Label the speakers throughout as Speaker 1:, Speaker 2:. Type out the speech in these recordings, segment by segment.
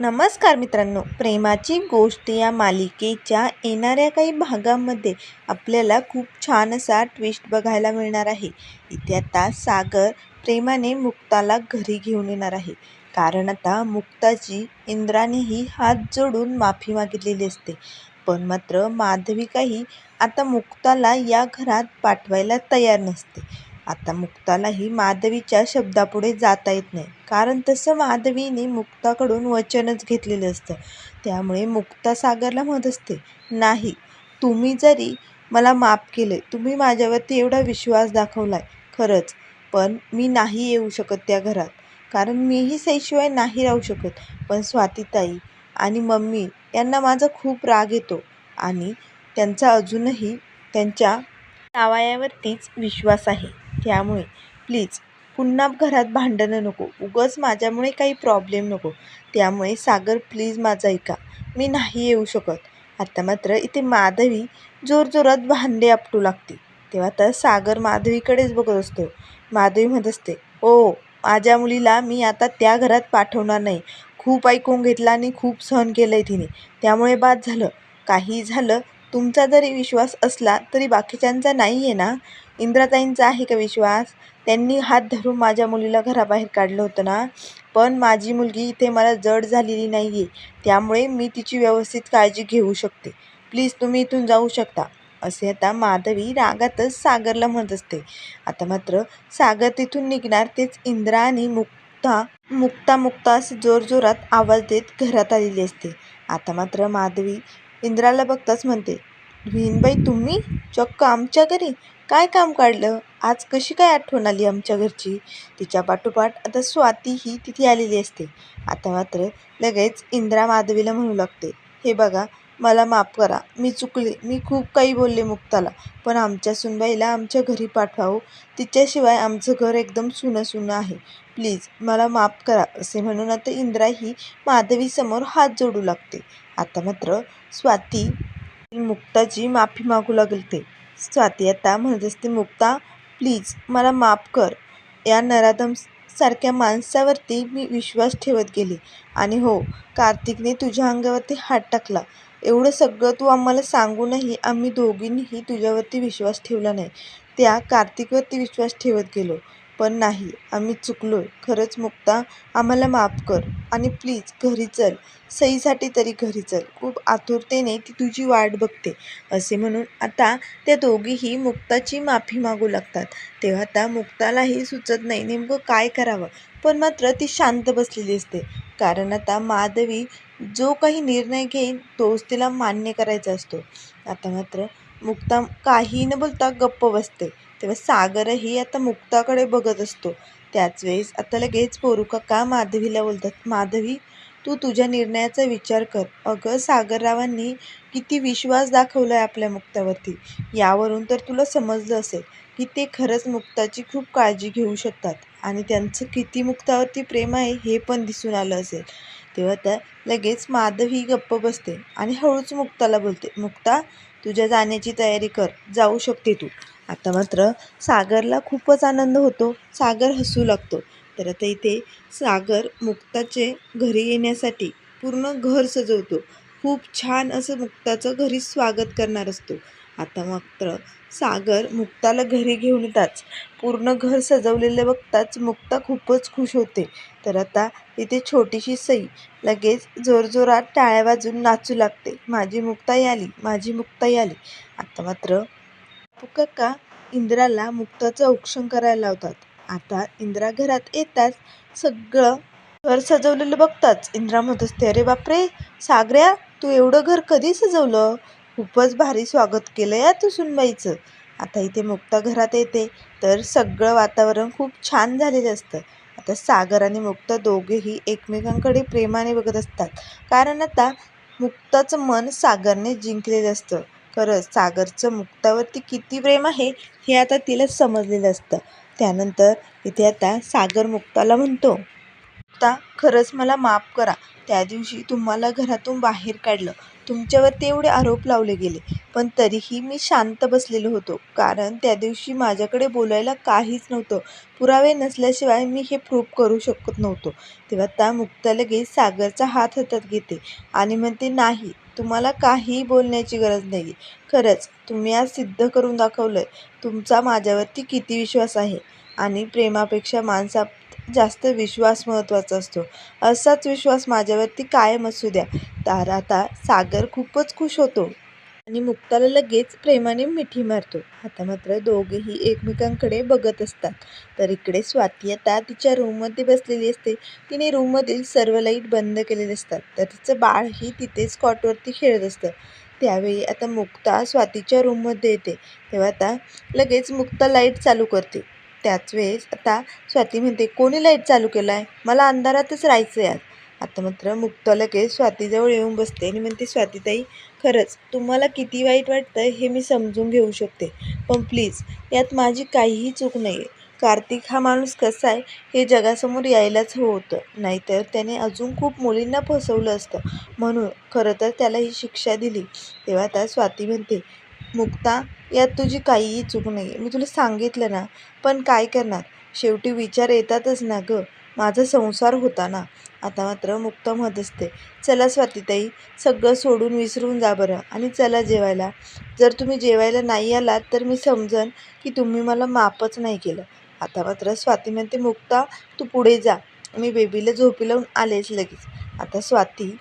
Speaker 1: नमस्कार मित्रांनो प्रेमाची गोष्ट या मालिकेच्या येणाऱ्या काही भागांमध्ये आपल्याला खूप छान असा ट्विस्ट बघायला मिळणार आहे. इथे आता सागर प्रेमाने मुक्ताला घरी घेऊन येणार आहे. कारण आता मुक्ताची इंद्रानेही हात जोडून माफी मागितलेली असते. पण मात्र माधविकाही आता मुक्ताला या घरात पाठवायला तयार नसते. आता मुक्तालाही माधवीच्या शब्दापुढे जाता येत नाही. कारण तसं माधवीने मुक्ताकडून वचनच घेतलेलं असतं. त्यामुळे मुक्ता सागरला म्हणत असते नाही तुम्ही जरी मला माफ केले तुम्ही माझ्यावरती एवढा विश्वास दाखवला आहे खरंच. पण मी नाही येऊ शकत त्या घरात. कारण मीही सईशिवाय नाही राहू शकत. पण स्वातीताई आणि मम्मी यांना माझा खूप राग येतो आणि त्यांचा अजूनही त्यांच्या नावायावरतीच विश्वास आहे. त्यामुळे प्लीज पुन्हा घरात भांडणं नको. उगाच माझ्यामुळे काही प्रॉब्लेम नको. त्यामुळे सागर प्लीज माझं ऐका. मी नाही येऊ शकत. आता मात्र इथे माधवी जोरजोरात भांडे आपटू लागते. तेव्हा तर सागर माधवीकडेच बघत असतो. माधवी म्हणत असते ओ माझ्या मुलीला मी आता त्या घरात पाठवणार नाही. खूप ऐकून घेतलं आणि खूप सहन केलं आहे तिने. त्यामुळे बाद झालं. काही झालं तुमचा जरी विश्वास असला तरी बाकीच्यांचा नाही आहे ना? इंद्राताईंचा आहे का विश्वास? त्यांनी हात धरून माझ्या मुलीला घराबाहेर काढलं होतं ना? पण माझी मुलगी इथे मला जड झालेली नाही आहे त्यामुळे मी तिची व्यवस्थित काळजी घेऊ शकते. प्लीज तुम्ही इथून जाऊ शकता. असे आता माधवी रागातच सागरला म्हणत असते. आता मात्र सागर तिथून निघणार तेच इंद्रा आणि मुक्ता मुक्ता मुक्ता असे जोरजोरात आवाज देत घरात आलेली असते. आता मात्र माधवी इंद्राला बघताच म्हणते विहीनबाई तुम्ही? चक्क आमच्या घरी? काय काम काढलं? आज कशी काय आठवण आली आमच्या घरची? तिच्या पाठोपाठ आता स्वाती ही तिथे आलेली असते. आता मात्र लगेच इंद्रा माधवीला म्हणू लागते हे बघा मला माफ करा. मी चुकले. मी खूप काही बोलले मुक्ताला. पण आमच्या सुनबाईला आमच्या घरी पाठवावं. तिच्याशिवाय आमचं घर एकदम सुनं सुनं आहे. प्लीज मला माफ करा असे म्हणून आता इंद्रा ही माधवीसमोर हात जोडू लागते. आता मात्र स्वाती मुक्ताची माफी मागू लागते. स्वाती आता म्हणत असते मुक्ता प्लीज मला माफ कर. या नराधम सारख्या माणसावरती मी विश्वास ठेवत गेले. आणि हो कार्तिकने तुझ्या अंगावरती हात टाकला. एवढं सगळं तू आम्हाला सांगूनही आम्ही दोघींनीही तुझ्यावरती विश्वास ठेवला नाही. त्या कार्तिकवरती विश्वास ठेवत गेलो. पण नाही. आम्ही चुकलो खरंच मुक्ता आम्हाला माफ कर. आणि प्लीज घरी चल. सईसाठी तरी घरी चल. खूप आतुरतेने ती तुझी वाट बघते. असे म्हणून आता त्या दोघीही मुक्ताची माफी मागू लागतात. तेव्हा आता मुक्तालाही सुचत नाही नेमकं काय करावं. पण मात्र ती शांत बसलेली असते. कारण आता माधवी जो काही निर्णय घेईन तोच तिला मान्य करायचा असतो. आता मात्र मुक्ता काही न बोलता गप्प बसते. तेव्हा सागरही आता मुक्ताकडे बघत असतो. त्याच वेळेस आता लगेच पोरुका का माधवीला बोलतात माधवी तू तुझ्या निर्णयाचा विचार कर. अगं सागररावांनी किती विश्वास दाखवला आहे आपल्या मुक्तावरती. यावरून तर तुला समजलं असेल की ते खरंच मुक्ताची खूप काळजी घेऊ शकतात आणि त्यांचं किती मुक्तावरती प्रेम आहे हे पण दिसून आलं असेल. तेव्हा त्या लगेच माधवी गप्प बसते आणि हळूच मुक्ताला बोलते मुक्ता तुझ्या जाण्याची तयारी कर जाऊ शकते तू. आता मात्र सागरला खूपच आनंद होतो सागर हसू लागतो. तर आता इथे सागर मुक्ताचे घरी येण्यासाठी पूर्ण घर सजवतो. खूप छान असं मुक्ताचं घरी स्वागत करणार असतो. आता मात्र सागर मुक्ताला घरी घेऊन येताच. पूर्ण घर सजवलेलं बघताच मुक्ता खूपच खुश होते. तर आता इथे छोटीशी सई. लगेच जोरजोरात टाळ्या वाजून नाचू लागते. माझी मुक्ताई आली माझी मुक्ताई आली आता मात्र काका इंद्राला मुक्ताचं औक्षण करायला लावतात. आता इंद्रा घरात येताच सगळं घर सजवलेलं बघताच. इंद्रा म्हणत असते अरे बापरे! सागऱ्या तू एवढं घर कधी सजवलं? खूपच भारी स्वागत केलं या तू सुनबाईचं आता इथे मुक्ता घरात येते तर सगळं वातावरण खूप छान झालेलं असतं. आता सागर आणि मुक्ता दोघेही एकमेकांकडे प्रेमाने बघत असतात. कारण आता मुक्ताचं मन सागरने जिंकलेलं असतं. खरंच सागरचं मुक्तावरती किती प्रेम आहे हे आता तिला समजलेलं असतं. त्यानंतर इथे आता सागर मुक्ताला म्हणतो मुक्ता खरंच मला माफ करा. त्या दिवशी तुम्हाला घरातून बाहेर काढलं. तुमच्यावर तेवढे आरोप लावले गेले. पण तरीही मी शांत बसलेलो होतो. कारण त्या दिवशी माझ्याकडे बोलायला काहीच नव्हतं. पुरावे नसल्याशिवाय मी हे प्रूफ करू शकत नव्हतो. तेव्हा त्या मुक्ता लगेच सागरचा हात हातात घेते आणि म्हणते नाही तुम्हाला काहीही बोलण्याची गरज नाही खरंच तुम्ही आज सिद्ध करून दाखवलं तुमचा माझ्यावरती किती विश्वास आहे आणि प्रेमापेक्षा माणसा जास्त विश्वास महत्त्वाचा असतो. असाच विश्वास माझ्यावरती कायम असू द्या. तर आता सागर खूपच खुश होतो आणि मुक्ताला लगेच प्रेमाने मिठी मारतो. आता मात्र दोघेही एकमेकांकडे बघत असतात. तर इकडे स्वाती आता तिच्या रूममध्ये बसलेली असते. तिने रूममधील सर्व लाइट बंद केलेले असतात. तर तिचं बाळही तिथेच कॉटवरती खेळत असतं. त्यावेळी आता मुक्ता स्वातीच्या रूममध्ये येते. तेव्हा आता लगेच मुक्ता लाइट चालू करते. त्याच वेळेस आता स्वाती म्हणते कोणी लाइट चालू केला आहे मला अंधारातच राहायचं आहे आज. आता मात्र मुक्ता लगेच स्वातीजवळ येऊन बसते आणि म्हणते स्वातीताई खरंच तुम्हाला किती वाईट वाटतं हे मी समजून घेऊ शकते. पण प्लीज यात माझी काहीही चूक नाही आहे कार्तिक हा माणूस कसा आहे हे जगासमोर यायलाच हवं होतं. नाहीतर त्याने अजून खूप मुलींना फसवलं असतं. म्हणून खरं तर त्याला ही शिक्षा दिली. तेव्हा त्या स्वाती म्हणते मुक्ता यात तुझी काहीही चूक नाही आहे मी तुला सांगितलं ना पण काय करणार? शेवटी विचार येतातच ना गं. माझा संसार होता ना. आता मात्र मुक्त मत असते चला स्वातीताई सगळं सोडून विसरून जा बरं आणि चला जेवायला. जर तुम्ही जेवायला नाही आलात तर मी समजन की तुम्ही मला माफच नाही केलं. आता मात्र स्वाती म्हणते मुक्ता तू पुढे जा. मी बेबीला झोपी लावून आलेच लगेच. आता स्वाती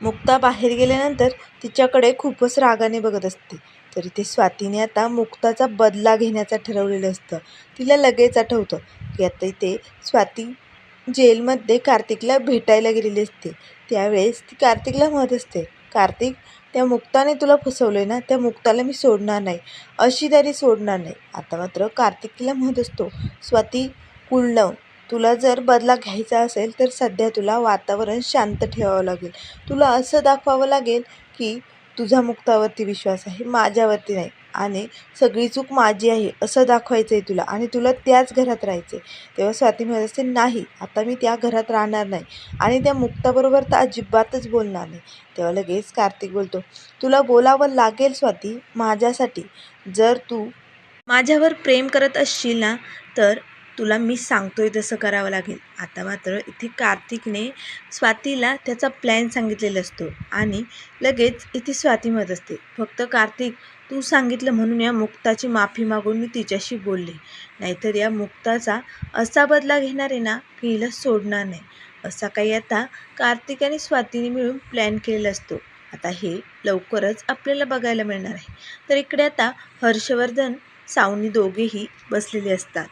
Speaker 1: मुक्ता बाहेर गेल्यानंतर तिच्याकडे खूपच रागाने बघत असते. तरी ते स्वातीने आता मुक्ताचा बदला घेण्याचं ठरवलेलं असतं. तिला लगेच आठवतं की आता इथे स्वाती जेलमध्ये कार्तिकला भेटायला गेलेली असते. त्यावेळेस ती कार्तिकला म्हणत असते कार्तिक त्या मुक्ताने तुला फसवलं ना? त्या मुक्ताला मी सोडणार नाही. अशी तरी सोडणार नाही. आता मात्र कार्तिक तिला म्हणत असतो स्वाती कूल तुला जर बदला घ्यायचा असेल तर सध्या तुला वातावरण शांत ठेवावं लागेल. तुला असं दाखवावं लागेल की तुझा मुक्तावरती विश्वास आहे माझ्यावरती नाही. आणि सगळी चूक माझी आहे असं दाखवायचं आहे तुला. आणि तुला त्याच घरात राहायचं आहे तेव्हा स्वाती म्हणत असते नाही आता मी त्या घरात राहणार नाही. आणि त्या मुक्ताबरोबर तर अजिबातच बोलणार नाही. तेव्हा लगेच कार्तिक बोलतो तुला बोलावं लागेल स्वाती माझ्यासाठी. जर तू माझ्यावर प्रेम करत असशील ना तर तुला मी सांगतोय तसं करावं लागेल. आता मात्र इथे कार्तिकने स्वातीला त्याचा प्लॅन सांगितलेला असतो आणि लगेच इथे स्वाती म्हणत असते फक्त कार्तिक तू सांगितलं म्हणून या मुक्ताची माफी मागून मी तिच्याशी बोलले. नाहीतर या मुक्ताचा असा बदला घेणार आहे ना की हिला सोडणार नाही. असा काही आता कार्तिक आणि स्वातीने मिळून प्लॅन केलेला असतो. आता हे लवकरच आपल्याला बघायला मिळणार आहे. तर इकडे आता हर्षवर्धन सावनी दोघेही बसलेले असतात.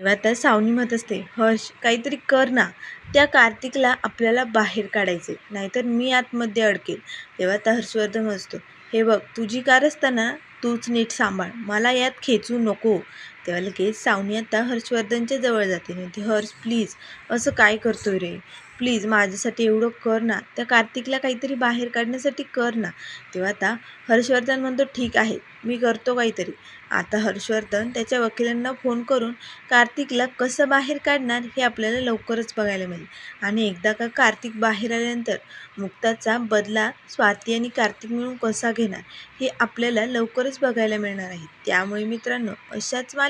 Speaker 1: तेव्हा त्या सावनी म्हणत असते हर्ष काहीतरी कर ना. त्या कार्तिकला आपल्याला बाहेर काढायचे नाहीतर मी आतमध्ये अडकेल. तेव्हा त्या हर्षवर्धन असतो हे बघ तुझी कार असताना तूच नीट सांभाळ. मला यात खेचू नको. तेव्हा लगेच सावनी आता हर्षवर्धनच्या जवळ जाते. म्हणते हर्ष प्लीज असं काय करतोय रे? प्लीज माझ्यासाठी एवढं कर ना. त्या कार्तिकला काहीतरी बाहेर काढण्यासाठी कर ना. तेव्हा आता हर्षवर्धन म्हणतो ठीक आहे मी करतो काहीतरी. आता हर्षवर्धन त्याच्या वकिलांना फोन करून कार्तिकला कसं बाहेर काढणार हे आपल्याला लवकरच बघायला मिळेल. आणि एकदा का कार्तिक बाहेर आल्यानंतर मुक्ताचा बदला स्वाती आणि कार्तिक मिळून कसा घेणार हे आपल्याला लवकरच बघायला मिळणार आहे. त्यामुळे मित्रांनो अशाच